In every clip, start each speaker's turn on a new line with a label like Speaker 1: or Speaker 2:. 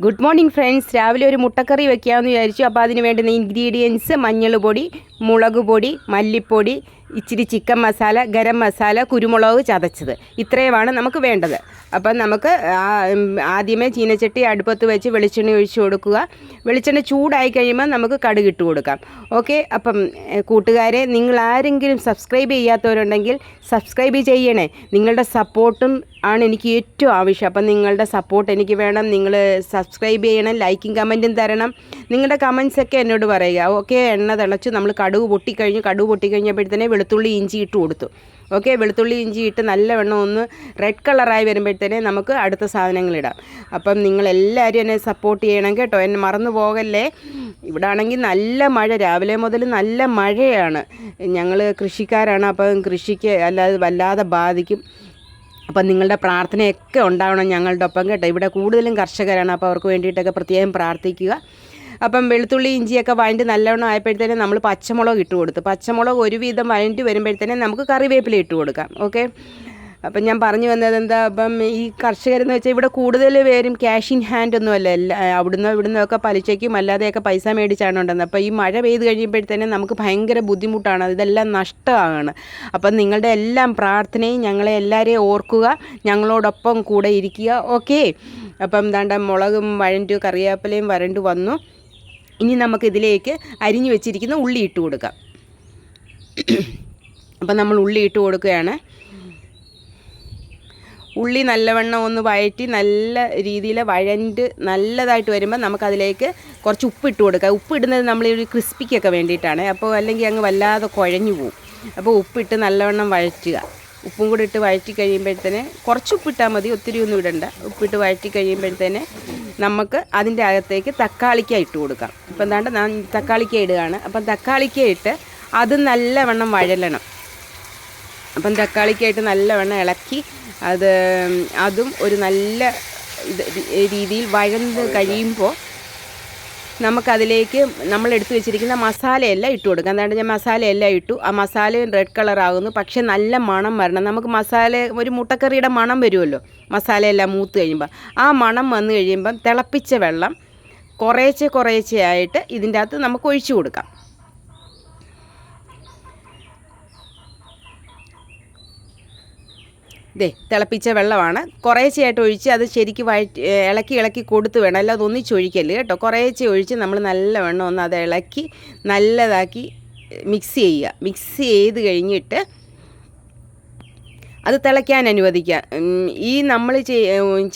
Speaker 1: Good morning friends രാവിലെ ഒരു മുട്ടക്കറി വെക്കാമെന്ന് വിചാരിച്ചു. അപ്പോൾ അതിന് വേണ്ടുന്ന ഇൻഗ്രീഡിയൻസ് മഞ്ഞൾ പൊടി മുളക് പൊടി മല്ലിപ്പൊടി ഇച്ചിരി ചിക്കൻ മസാല ഗരം മസാല കുരുമുളക് ചതച്ചത്. ഇത്രയുമാണ് നമുക്ക് വേണ്ടത്. അപ്പം നമുക്ക് ആദ്യമേ ചീനച്ചട്ടി അടുപ്പത്ത് വെച്ച് വെളിച്ചെണ്ണ ഒഴിച്ചു കൊടുക്കുക. വെളിച്ചെണ്ണ ചൂടായി കഴിയുമ്പോൾ നമുക്ക് കടുക് ഇട്ട് കൊടുക്കാം. ഓക്കെ? അപ്പം കൂട്ടുകാരെ നിങ്ങൾ ആരെങ്കിലും സബ്സ്ക്രൈബ് ചെയ്യാത്തവരുണ്ടെങ്കിൽ സബ്സ്ക്രൈബ് ചെയ്യണേ. നിങ്ങളുടെ സപ്പോർട്ടും ആണ് എനിക്ക് ഏറ്റവും ആവശ്യം. അപ്പം നിങ്ങളുടെ സപ്പോർട്ട് എനിക്ക് വേണം. നിങ്ങൾ സബ്സ്ക്രൈബ് ചെയ്യണം ലൈക്കും കമന്റും തരണം. നിങ്ങളുടെ കമൻസ് ഒക്കെ എന്നോട് പറയുക. ഓക്കെ എണ്ണ തിളച്ച് നമ്മൾ കടുക് പൊട്ടിക്കഴിഞ്ഞു കടുക് പൊട്ടിക്കഴിഞ്ഞപ്പോഴത്തേനെ വെളുത്തുള്ളി ഇഞ്ചി ഇട്ട് കൊടുത്തു. ഓക്കെ വെളുത്തുള്ളി ഇഞ്ചി ഇട്ട് നല്ലവണ്ണം ഒന്ന് റെഡ് കളറായി വരുമ്പോഴത്തേനെ നമുക്ക് അടുത്ത സാധനങ്ങളിടാം അപ്പം നിങ്ങളെല്ലാവരും എന്നെ സപ്പോർട്ട് ചെയ്യണം കേട്ടോ. എന്നെ മറന്നു പോകല്ലേ? ഇവിടെ ആണെങ്കിൽ നല്ല മഴ. രാവിലെ മുതൽ നല്ല മഴയാണ്. ഞങ്ങൾ കൃഷിക്കാരാണ് അപ്പം കൃഷിക്ക് അല്ലാതെ വല്ലാതെ ബാധിക്കും. അപ്പം നിങ്ങളുടെ പ്രാർത്ഥനയൊക്കെ ഉണ്ടാവണം ഞങ്ങളുടെ ഒപ്പം കേട്ടോ. ഇവിടെ കൂടുതലും കർഷകരാണ് അപ്പോൾ അവർക്ക് വേണ്ടിയിട്ടൊക്കെ പ്രത്യേകം പ്രാർത്ഥിക്കുക. അപ്പം വെളുത്തുള്ളി ഇഞ്ചിയൊക്കെ വഴണ്ടി നല്ലവണ്ണം ആയപ്പോഴത്തേനും നമ്മൾ പച്ചമുളക് ഇട്ട് കൊടുത്തു. പച്ചമുളക് ഒരുവിധം വഴണ്ടി വരുമ്പോഴത്തേനും നമുക്ക് കറിവേപ്പില ഇട്ട് കൊടുക്കാം. ഓക്കെ? അപ്പം ഞാൻ പറഞ്ഞു വന്നത് എന്താ അപ്പം ഈ കർഷകരെന്ന് വെച്ചാൽ ഇവിടെ കൂടുതൽ പേരും ക്യാഷ് ഇൻ ഹാൻഡ് ഒന്നുമല്ല. എല്ലാ അവിടുന്ന് ഇവിടുന്ന് ഒക്കെ പലിശയ്ക്കും അല്ലാതെയൊക്കെ പൈസ മേടിച്ചാണ് ഉണ്ടെന്ന് അപ്പോൾ ഈ മഴ പെയ്ത് കഴിയുമ്പോഴത്തേനും നമുക്ക് ഭയങ്കര ബുദ്ധിമുട്ടാണ്. ഇതെല്ലാം നഷ്ടമാണ്. അപ്പം നിങ്ങളുടെ എല്ലാം പ്രാർത്ഥനയും ഞങ്ങളെ എല്ലാവരെയും ഓർക്കുക. ഞങ്ങളോടൊപ്പം കൂടെ ഇരിക്കുക. ഓക്കെ? അപ്പം എന്താണ്ട മുളകും വഴണ്ടു കറിവേപ്പിലയും വരണ്ടു വന്നു. ഇനി നമുക്കിതിലേക്ക് അരിഞ്ഞു വെച്ചിരിക്കുന്ന ഉള്ളി ഇട്ട് കൊടുക്കാം. അപ്പം നമ്മൾ ഉള്ളി ഇട്ട് കൊടുക്കുകയാണ്. ഉള്ളി നല്ലവണ്ണം ഒന്ന് വഴറ്റി നല്ല രീതിയിൽ വഴണ്ട് നല്ലതായിട്ട് വരുമ്പോൾ നമുക്കതിലേക്ക് കുറച്ച് ഉപ്പ് ഇട്ട് കൊടുക്കുക ഉപ്പ് ഇടുന്നത് നമ്മൾ ഒരു ക്രിസ്പിക്കൊക്കെ വേണ്ടിയിട്ടാണ്. അപ്പോൾ അല്ലെങ്കിൽ അങ്ങ് വല്ലാതെ കുഴഞ്ഞു പോകും അപ്പോൾ ഉപ്പിട്ട് നല്ലവണ്ണം വഴറ്റുക. ഉപ്പും കൂടി ഇട്ട് വഴറ്റി കഴിയുമ്പോഴത്തേന് കുറച്ച് ഉപ്പിട്ടാൽ മതി. ഒത്തിരി ഒന്നും ഇടണ്ട. ഉപ്പിട്ട് വഴറ്റി കഴിയുമ്പോഴത്തേന് നമുക്ക് അതിന്റെ അകത്തേക്ക് തക്കാളിക്ക ഇട്ട് കൊടുക്കാം. ഇപ്പം എന്താണ്ട് തക്കാളിക്ക ഇടുകയാണ്. അപ്പം തക്കാളിക്ക ഇട്ട് അത് നല്ലവണ്ണം വഴലണം. അപ്പം തക്കാളിക്കായിട്ട് നല്ലവണ്ണം ഇളക്കി അത് അതും ഒരു നല്ല രീതിയിൽ വഴന്ന് കഴിയുമ്പോൾ നമുക്കതിലേക്ക് നമ്മൾ എടുത്തു വെച്ചിരിക്കുന്ന മസാലയെല്ലാം ഇട്ട് കൊടുക്കുക എന്താണ് ഞാൻ മസാലയെല്ലാം ഇട്ടു. ആ മസാലയും റെഡ് കളർ ആകുന്നു. പക്ഷെ നല്ല മണം വരണം. നമുക്ക് മസാല ഒരു മുട്ടക്കറിയുടെ മണം വരുമല്ലോ. മസാലയെല്ലാം മൂത്ത് കഴിയുമ്പോൾ ആ മണം വന്നു കഴിയുമ്പം തിളപ്പിച്ച വെള്ളം കുറേശ്ശെ കുറേശ്ശെ ആയിട്ട് ഇതിന്റെ അകത്ത് നമുക്ക് ഒഴിച്ചു കൊടുക്കാം. ദേ തിളപ്പിച്ച വെള്ളമാണ്. കുറേശ്ശെയായിട്ട് ഒഴിച്ച് അത് ശരിക്ക് വഴറ്റി ഇളക്കി ഇളക്കി കൊടുത്ത് വേണം. അല്ലാതെ ഒന്നിച്ചൊഴിക്കല്ല് കേട്ടോ. കുറേശ്ശെ ഒഴിച്ച് നമ്മൾ നല്ല നല്ലവണ്ണം ഒന്ന് അത് ഇളക്കി നല്ലതാക്കി മിക്സ് ചെയ്യുക. മിക്സ് ചെയ്ത് കഴിഞ്ഞിട്ട് അത് തിളയ്ക്കാൻ അനുവദിക്കുക. ഈ നമ്മൾ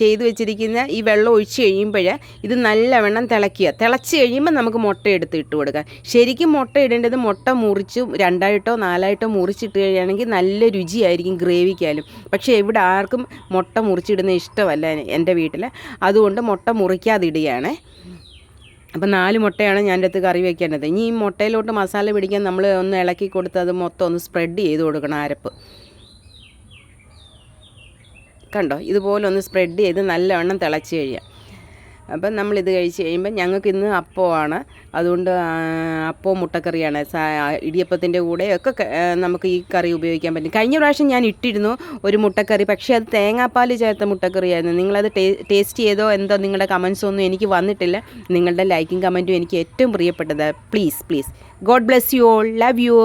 Speaker 1: ചെയ്തു വെച്ചിരിക്കുന്ന ഈ വെള്ളം ഒഴിച്ച് കഴിയുമ്പോൾ ഇത് നല്ലവണ്ണം തിളയ്ക്കുക. തിളച്ച് കഴിയുമ്പോൾ നമുക്ക് മുട്ട എടുത്ത് ഇട്ട് കൊടുക്കാം. ശരിക്കും മുട്ട ഇടേണ്ടത് മുട്ട മുറിച്ച് രണ്ടായിട്ടോ നാലായിട്ടോ മുറിച്ചിട്ട് കഴിയുകയാണെങ്കിൽ നല്ല രുചിയായിരിക്കും ഗ്രേവിക്കാലും. പക്ഷേ ഇവിടെ ആർക്കും മുട്ട മുറിച്ചിടുന്ന ഇഷ്ടമല്ല എന്റെ വീട്ടിൽ അതുകൊണ്ട് മുട്ട മുറിക്കാതെ ഇടുകയാണേ അപ്പം നാല് മുട്ടയാണ് ഞാൻ അടുത്ത് കറി വെക്കേണ്ടത്. ഇനി ഈ മുട്ടയിലോട്ട് മസാല പിടിക്കാൻ നമ്മൾ ഒന്ന് ഇളക്കി കൊടുത്ത് അത് മൊത്തം ഒന്ന് സ്പ്രെഡ് ചെയ്ത് കൊടുക്കണം അരപ്പ്. കണ്ടോ? ഇതുപോലെ ഒന്ന് സ്പ്രെഡ് ചെയ്ത് നല്ലവണ്ണം തിളച്ച് കഴിയുക അപ്പം നമ്മളിത് കഴിച്ച് കഴിയുമ്പോൾ ഞങ്ങൾക്ക് ഇന്ന് അപ്പമാണ് അതുകൊണ്ട് അപ്പവും മുട്ടക്കറിയാണ്. ഇടിയപ്പത്തിന്റെ കൂടെ ഒക്കെ നമുക്ക് ഈ കറി ഉപയോഗിക്കാൻ പറ്റും. കഴിഞ്ഞ പ്രാവശ്യം ഞാൻ ഇട്ടിരുന്നു ഒരു മുട്ടക്കറി പക്ഷേ അത് തേങ്ങാപ്പാൽ ചേർത്ത മുട്ടക്കറിയായിരുന്നു. നിങ്ങളത് ടേസ്റ്റ് ചെയ്തോ എന്തോ നിങ്ങളുടെ കമൻസ് ഒന്നും എനിക്ക് വന്നിട്ടില്ല. നിങ്ങളുടെ ലൈക്കും കമന്റും എനിക്ക് ഏറ്റവും പ്രിയപ്പെട്ടത്. Please please God bless you all love you